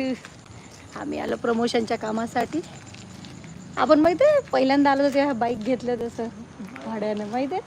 इथे आम्ही आलो प्रमोशनच्या कामासाठी. आपण माहिती आहे पहिल्यांदा आलो तेव्हा बाईक घेतलं तसं भाड्यानं. माहिती आहे?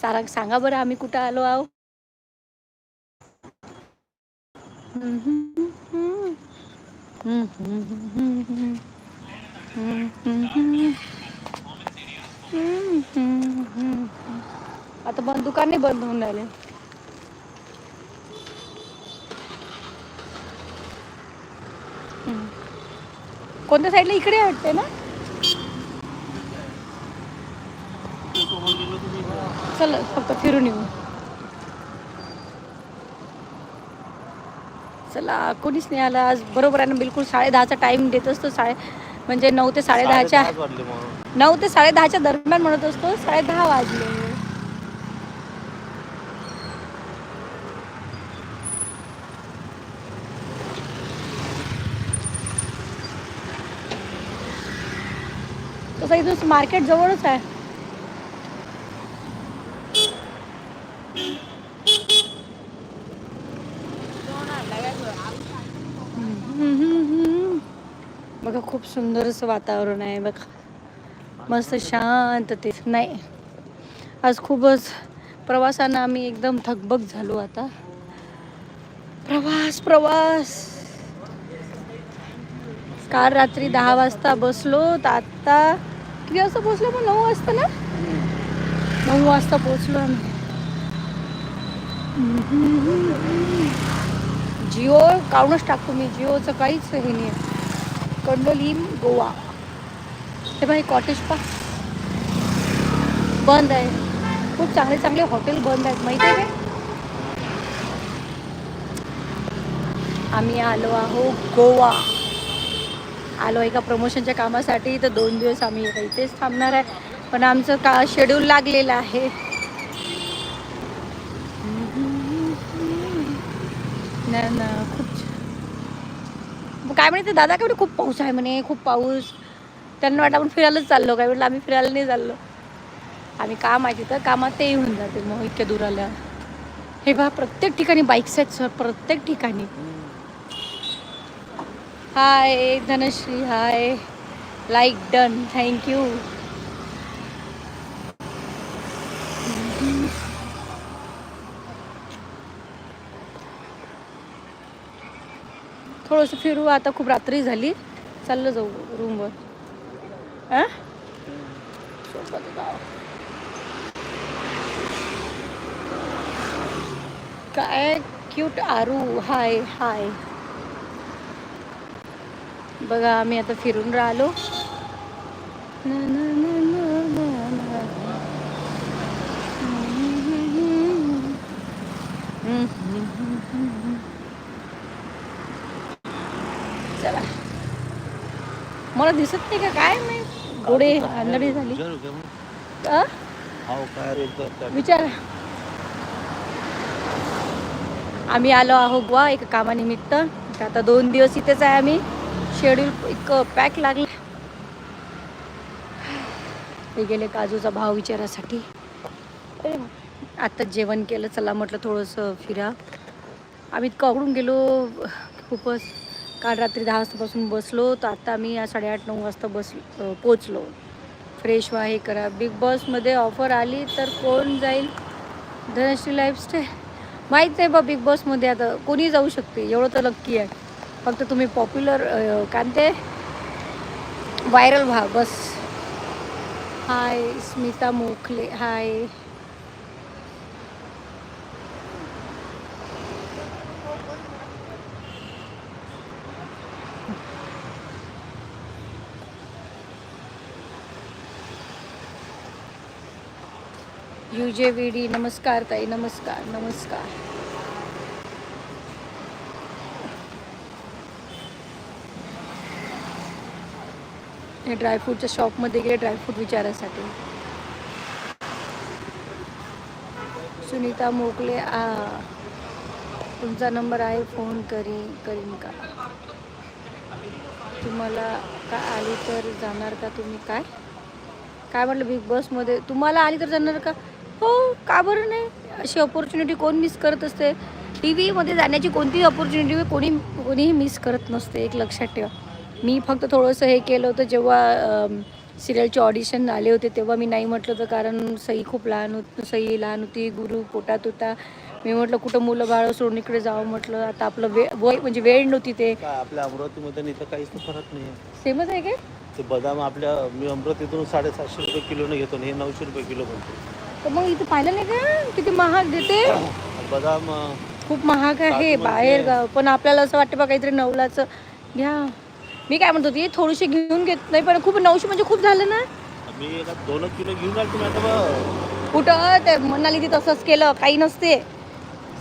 सारा सांगा बरं आम्ही कुठं आलो आहो. आता बंद दुकान नाही बंद होऊन राहिले. कोणत्या साईडला इकडे वाटते ना? चल फक्त फिरून येऊ. चला कोणीच नाही आला. आज बरोबर आहे ना बिलकुल साडे दहाचा टाइम देत असतो. साडे म्हणजे नऊ ते साडे दहाच्या नऊ ते साडे दहाच्या दरम्यान म्हणत असतो साडे दहा वाजले. तसं इथून मार्केट जवळच आहे. बघा खूप सुंदर असं वातावरण आहे बघा. मस्त शांतते नाही आज खूपच प्रवासानं आम्ही एकदम थकबक झालो आता. प्रवास प्रवास. काल रात्री दहा वाजता बसलो तर आत्ता किती वाजता पोहोचलो मग नऊ वाजता ना? नऊ वाजता पोचलो आम्ही. जिओ काढूनच टाकतो मी. जिओचं काहीच हे नाही आहे. कंडोलीम गोवा. हे बाई कॉटेज पा बंद आहे. खूप चांगले चांगले हॉटेल बंद आहेत. माहिती आहे आम्ही आलो आहो गोवा. आलो एका प्रमोशनच्या कामासाठी तर दोन दिवस आम्ही इथेच थांबणार आहे. पण आमचं का शेड्यूल लागलेलं आहे. ना ना खूप मग काय म्हणते दादा काय म्हणे खूप पाऊस आहे म्हणे खूप पाऊस. त्यांना वाटतं आपण फिरायलाच चाललो काय म्हटलं आम्ही फिरायला नाही चाललो. आम्ही काम आहे तिथं कामात ते येऊन जाते मग इतक्या दूर आल्या. हे बा प्रत्येक ठिकाणी बाईक्स आहेत सर प्रत्येक ठिकाणी. Hi Dhanashree hi like done thank you थोडंसं फिरू आता खूप रात्री झाली. चाललं जाऊ रूमवर काय क्यूट आरू हाय हाय बघा आम्ही आता फिरून राहिलो. चला. मला दिसत नाही का? काय मी गोडे आंधळी झाली. का रे विचार. आम्ही आलो आहो बुवा एका कामानिमित्त. आता दोन दिवस इथेच आहे आम्ही. शेड्यूल इतकं पॅक लागलं. ते गेले काजूचा भाव विचारासाठी. आत्ताच जेवण केलं चला म्हटलं थोडंसं फिरा. आम्ही इतकं आवडून गेलो खूपच. काल रात्री दहा वाजतापासून बसलो तर आता आम्ही साडेआठ नऊ वाजता बस पोचलो. फ्रेश व्हा हे करा. बिग बॉसमध्ये ऑफर आली तर कोण जाईल? धनश्री लाईफस्टाईल माहीत नाही बा बिग बॉसमध्ये आता कोणी जाऊ शकते एवढं तर नक्की आहे. फक्त तुम्ही पॉप्युलर काय ते व्हायरल व्हा बस. Hi Smita Mokhale hi UJ V D नमस्कार ताई नमस्कार नमस्कार. मी ड्रायफ्रूटच्या शॉपमध्ये गेले ड्रायफ्रूट विचारायसाठी. सुनीता मोकले आ तुमचा नंबर आहे फोन करी करीन का? तुम्हाला का आली तर जाणार का तुम्ही? काय? काय म्हटलं बिग बॉसमध्ये तुम्हाला आली तर जाणार का? हो का बरं नाही? अशी ऑपॉर्च्युनिटी कोण मिस करत असते? टी व्हीमध्ये जाण्याची कोणतीही ऑपॉर्च्युनिटी कोणी कोणीही मिस करत नसते एक लक्षात ठेवा. मी फक्त थोडंसं हे केलं होतं जेव्हा सिरियलचे ऑडिशन आले होते तेव्हा मी नाही म्हटलं होतं कारण सई खूप लहान होत सई लहान होती गुरु पोटात होता. मी म्हटलं कुठं मुलं बाळ सोडून इकडे जावं? म्हटलं आता आपलं वे वय म्हणजे वेळ नव्हती ते. आपल्या अमरावतीमध्ये इथं काहीच फरक नाही सेमच आहे काय? ते बदाम आपल्या मी अमरावतीतून साडेसातशे रुपये किलोने घेतो हे नऊशे रुपये किलो बनतो. तर मग इथं पाहिलं नाही का? किती महाग देते बदाम खूप महाग आहे बाहेर गाव पण आपल्याला असं वाटतं बा काहीतरी नवलाचं. घ्या. मी काय म्हणत होती थोडीशी घेऊन घेत नाही पण खूप नऊशे म्हणजे खूप झालं ना. मी एका दोनच किलो घेऊन आलो तुम्ही आता बा कुठं? ते म्हणाली ती तसंच केलं काही नसते.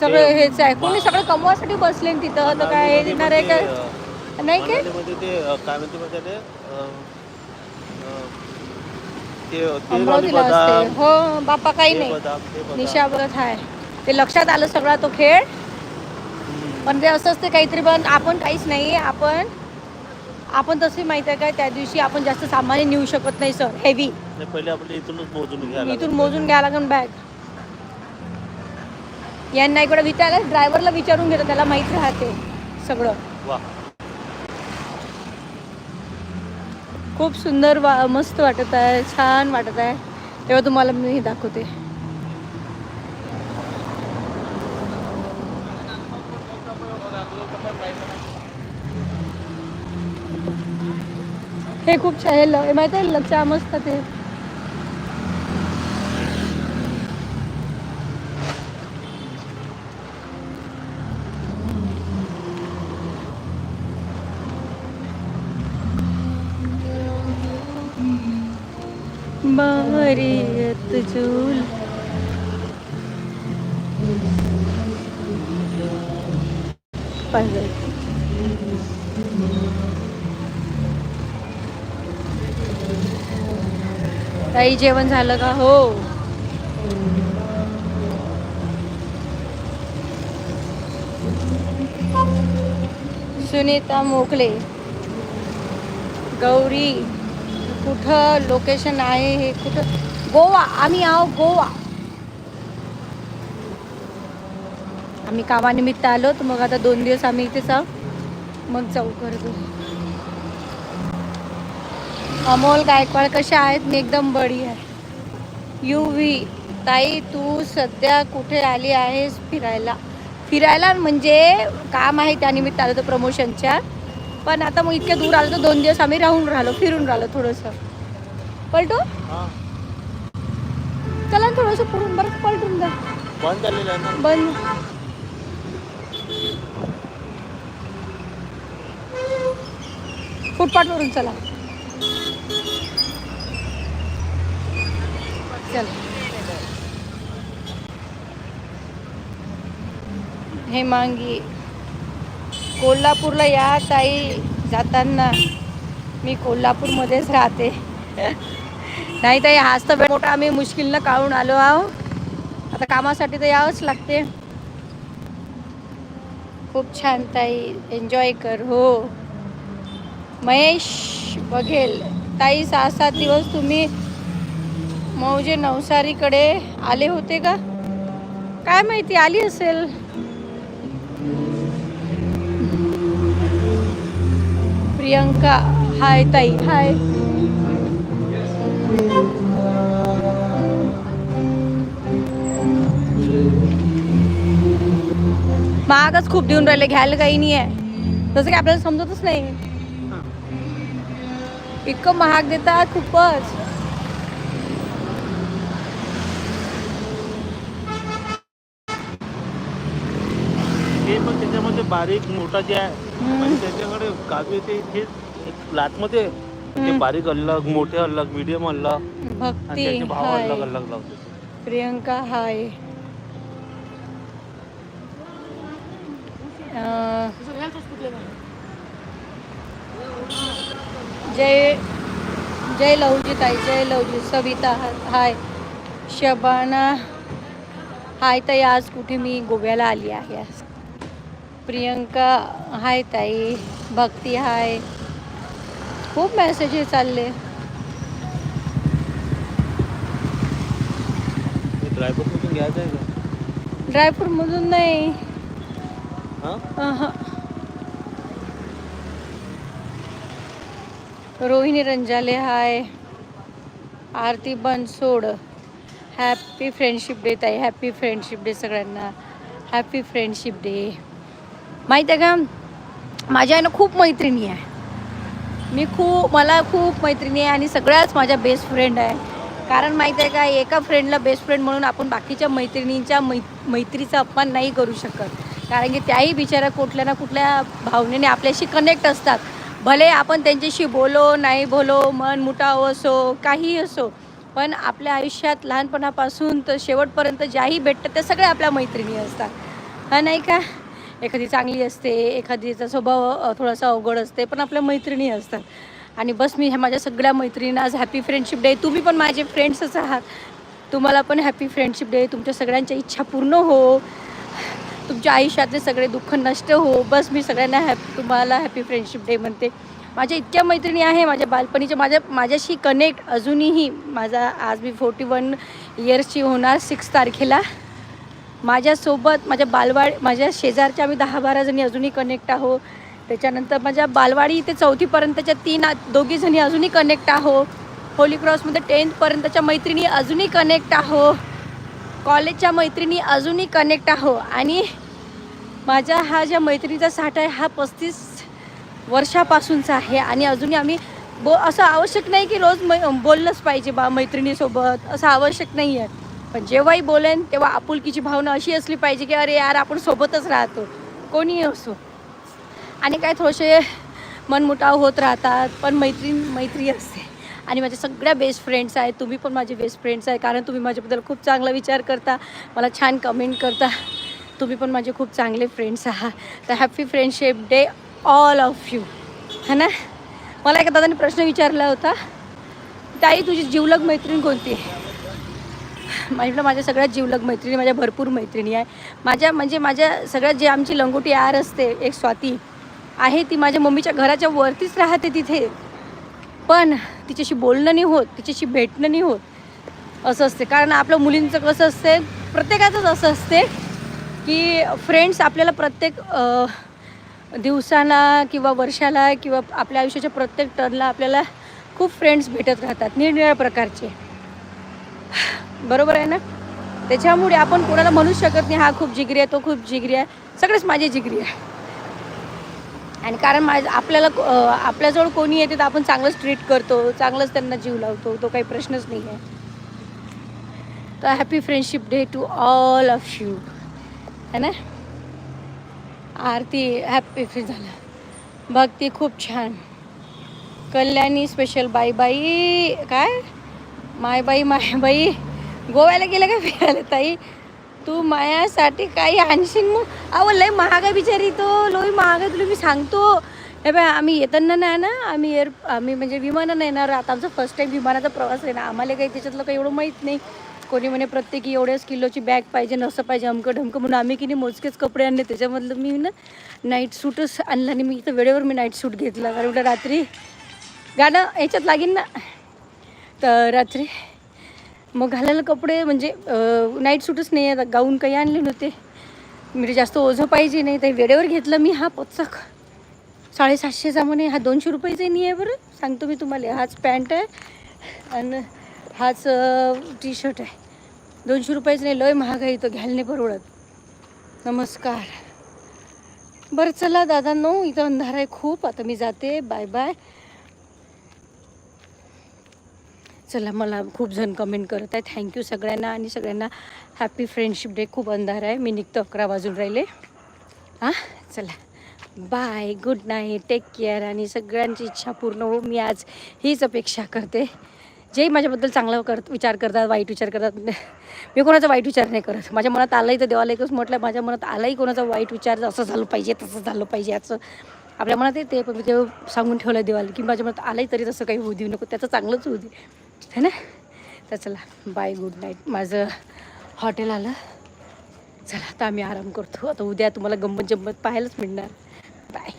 सगळं हेच आहे कोणी सगळं कमवासाठी बसले न तिथं तर काय हे देणार आहे काय? नाही काय? मनालीमध्ये ते अं, काय म्हणते माहिती आहे ते अं, अं, ते ते अमरावतीला बदाम, असते. हो बापा काही ते नाही. बदाम, ते बदाम. निशा बघत आहे ते लक्षात आलं सगळा तो खेळ. हम्म. पण ते असंच ते काहीतरी पण आपण काहीच नाही आपण आपण तसे माहिती आहे काय त्या दिवशी आपण जास्त सामान्य नेऊ शकत नाही सर हेवी नाही, पहिले आपल्याला इथूनच मोजून घ्यायला इथून मोजून घ्यावं लागेल बॅग यांना इकडे विचारायला ड्रायव्हरला विचारून घेतो त्याला माहीत राहते सगळं. वा. खूप सुंदर वा मस्त वाटत आहे छान वाटत आहे. तेव्हा तुम्हाला मी हे दाखवते. हे खूप छान हे माहिती आहे लक्षा मस्त ते बारियत झूल पाहिजे ताई जेवण झालं का? हो. सुनीता मोखले. गौरी कुठं लोकेशन आहे हे कुठं? गोवा आम्ही आहो गोवा. आम्ही कामानिमित्त आलो तर मग आता दोन दिवस आम्ही इथेच आहो मग जाऊ करतो अमोल गायकवाड कशा आहेत? मी एकदम बडी आहे. यू व्ही ताई तू सध्या कुठे आली आहेस फिरायला? फिरायला म्हणजे काम आहे त्यानिमित्त आलं होतं प्रमोशनच्या पण आता मग इतक्या दूर आलो तर दोन दिवस आम्ही राहून राहिलो फिरून राहिलो थोडंसं. पलटू? चला थोडंसं पुढून बरं पलटून जा. बंद बंद. फुटपाथवरून चला. चल. हे मांगी. कोल्हापूरला या ताई जाताना मी कोल्हापूरमध्येच राहते. नाही ताई हाच तर मोठा आम्ही मुश्किलनं काढून आलो आहो. आता कामासाठी तर यावंच लागते. खूप छान ताई एन्जॉय कर हो. महेश बघेल. ताई सहा सात दिवस तुम्ही मौजे नवसारीकडे आले होते का? काय माहिती आली असेल. प्रियंका हाय ताई हाय. महागच खूप देऊन राहिले घ्यायला काही नाही आहे तसं की आपल्याला समजतच नाही. इतकं महाग देतात खूपच हे पण त्याच्यामध्ये बारीक मोठा जे आहे त्याच्याकडे काजू येते हे एक लाटमध्ये म्हणजे. बारीक अलग मोठे अलग मीडियम अलग आणि भक्ती त्याचे भाव हाय. अलग अलग लावते. प्रियंका हाय. अं, जय जय लवजी ताई जय लवजी सविता हा- हाय. शबाना हाय ताई आज कुठे मी गोव्याला आली आहे. आज प्रियंका हाय ताई भक्ती हाय. खूप मेसेज चालले. ड्रायफ्रूट मधून घ्यायचं आहे का? ड्रायफ्रूटमधून नाही. हां. Rohini Ranjale hi. Aarti Bansod happy friendship day ताई. हॅपी फ्रेंडशिप डे सगळ्यांना. हॅपी फ्रेंडशिप डे माहीत आहे का? माझ्या आहे ना खूप मैत्रिणी आहे. मी खूप मला खूप मैत्रिणी आहे आणि सगळ्याच माझ्या बेस्ट फ्रेंड आहे. कारण माहीत आहे का एका फ्रेंडला बेस्ट फ्रेंड म्हणून आपण बाकीच्या मैत्रिणींच्या मै मैत्रीचा अपमान नाही करू शकत. कारण की त्याही बिचारा कुठल्या ना कुठल्या भावनेने आपल्याशी कनेक्ट असतात. भले आपण त्यांच्याशी बोलो नाही बोलो मन मुटाव असो काही असो पण आपल्या आयुष्यात लहानपणापासून तर शेवटपर्यंत ज्याही भेटतात त्या सगळ्या आपल्या मैत्रिणी असतात. हा नाही का? एखादी चांगली असते एखादीचा स्वभाव थोडासा अवघड असते पण आपल्या मैत्रिणी असतात. आणि बस मी ह्या माझ्या सगळ्या मैत्रिणींना आज हॅपी फ्रेंडशिप डे तुम्ही पण माझे फ्रेंड्सच आहात. तुम्हाला पण हॅपी फ्रेंडशिप डे तुमच्या सगळ्यांच्या इच्छा पूर्ण हो. तुमच्या आयुष्यातले सगळे दुःख नष्ट हो. बस मी सगळ्यांना हॅप तुम्हाला हॅपी फ्रेंडशिप डे म्हणते. माझ्या इतक्या मैत्रिणी आहे माझ्या बालपणीच्या माझ्या माझ्याशी कनेक्ट अजूनही माझा आज मी फोर्टी वन इयर्सची होणार सिक्स तारखेला. माझ्यासोबत माझ्या बालवाडी माझ्या शेजारच्या आम्ही दहा बारा जणी अजूनही कनेक्ट आहो त्याच्यानंतर माझ्या बालवाडी ते चौथीपर्यंतच्या तीन दोघीजणी दोघी जणी अजूनही कनेक्ट आहो होली क्रॉसमध्ये टेन्थपर्यंतच्या मैत्रिणी अजूनही कनेक्ट आहो कॉलेजच्या मैत्रिणी अजूनही कनेक्ट आहो आणि माझा हा ज्या मैत्रिणीचा साठा आहे हा पस्तीस वर्षापासूनचा आहे. आणि अजूनही आम्ही बो असं आवश्यक नाही की रोज मै बोललंच पाहिजे बा मैत्रिणीसोबत. असं आवश्यक नाही आहे पण जेव्हाही बोलेन तेव्हा आपुलकीची भावना अशी असली पाहिजे की अरे यार आपण सोबतच राहतो. कोणीही असो. आणि काय थोडेसे मनमुटाव होत राहतात पण मैत्री मैत्री असते. आणि माझ्या सगळ्या बेस्ट फ्रेंड्स आहेत. तुम्ही पण माझे बेस्ट फ्रेंड्स आहे कारण तुम्ही माझ्याबद्दल खूप चांगला विचार करता मला छान कमेंट करता. तुम्ही पण माझे खूप चांगले फ्रेंड्स आहात. तर happy friendship day all of you है ना? मला एका दादाने प्रश्न विचारला होता ताई तुझी जिवलग मैत्रीण कोणती आहे? म्हटलं माझ्या सगळ्यात जिवलग मैत्रिणी माझ्या भरपूर मैत्रिणी आहे. माझ्या म्हणजे माझ्या सगळ्यात जे आमची लंगोटी आर असते एक स्वाती आहे ती माझ्या मम्मीच्या घराच्या वरतीच राहते तिथे. पण तिच्याशी बोलणं नाही होत तिच्याशी भेटणं नाही होत. असं असते. कारण आपलं मुलींचं कसं असते प्रत्येकाचंच असं असते की फ्रेंड्स आपल्याला प्रत्येक दिवसाला किंवा वर्षाला किंवा आपल्या आयुष्याच्या प्रत्येक टर्नला आपल्याला खूप फ्रेंड्स भेटत राहतात निरनिराळ्या प्रकारचे. बरोबर आहे ना? त्याच्यामुळे आपण कोणाला म्हणूच शकत नाही हा खूप जिगरी आहे तो खूप जिगरी आहे. सगळेच माझे जिगरी आहे. आणि कारण माझ आपल्याला आपल्याजवळ कोणी येते तर आपण चांगलंच ट्रीट करतो चांगलंच त्यांना जीव लावतो तो काही प्रश्नच नाही आहे. तर happy friendship day to all of you है ना? आरती हॅपी फ्री झालं. भक्ती खूप छान. कल्याणी स्पेशल बाई बाई काय? माय बाई माय बाई गोव्याला गेलं का फिरायला ताई? तू मायासाठी काही आणशील मग अहो लय महाग आहे बिचारी तो. लोई महाग तुला मी सांगतो. हे बाय आम्ही येताना नाही ना आम्ही एअर आम्ही म्हणजे विमानानं येणार. आता आमचा फर्स्ट टाईम विमानाचा प्रवास आहे ना. आम्हाला काही त्याच्यातलं काही एवढं माहीत नाही. कोणी म्हणे प्रत्येकी एवढ्याच किलोची बॅग पाहिजे नसं पाहिजे अमकं ढमकं. म्हणून आम्ही की नाही मोजकेच कपडे आणले. त्याच्यामधलं मी ना नाईट सूटच आणला आणि मी इथं वेळेवर मी नाईट सूट घेतला. कारण रात्री गाणं याच्यात लागेल ना. तर रात्री मग घालायला कपडे म्हणजे नाईट सूटच नाही आहे गाऊन काही आणले नव्हते. म्हणजे जास्त ओझं पाहिजे नाही. तर वेळेवर घेतलं मी हा पोचक साडेसातशेचा म्हणे. हा दोनशे रुपयाचा नाही आहे बरं. सांगतो मी तुम्हाला. हाच पॅन्ट आहे आणि हाच टी शर्ट आहे. दोनशे रुपयाचं नाही. लय महागाई तो घ्यायला नाही परवडत. नमस्कार. बरं चला दादांनो. इथं अंधार आहे खूप. आता मी जाते. बाय बाय चला मला खूप जण कमेंट करत आहे थँक्यू सगळ्यांना आणि सगळ्यांना हॅपी फ्रेंडशिप डे खूप अंधार आहे. मी निघतो अकरा वाजून राहिले. हां? चला. Bye good night take care आणि सगळ्यांची इच्छा पूर्ण हो. मी आज हीच अपेक्षा करते. जे माझ्याबद्दल चांगला कर विचार करतात वाईट विचार करतात मी कोणाचा वाईट विचार नाही करत. माझ्या मनात आलंही तर देवाला एकच म्हटलं माझ्या मनात आलाही कोणाचा वाईट विचार असं झालं पाहिजे तसं झालं पाहिजे असं. आपल्या मनात येते पण मी तेव्हा सांगून ठेवलं देवाला की माझ्या मनात आलंही तरी तसं काही होऊ देऊ नको त्याचं चांगलंच होऊ दे. है ना? तर चला बाय गुड नाईट माझं हॉटेल आलं. चला आता आम्ही आराम करतो. आता उद्या तुम्हाला गंमत जम्मत पाहायलाच मिळणार. बाय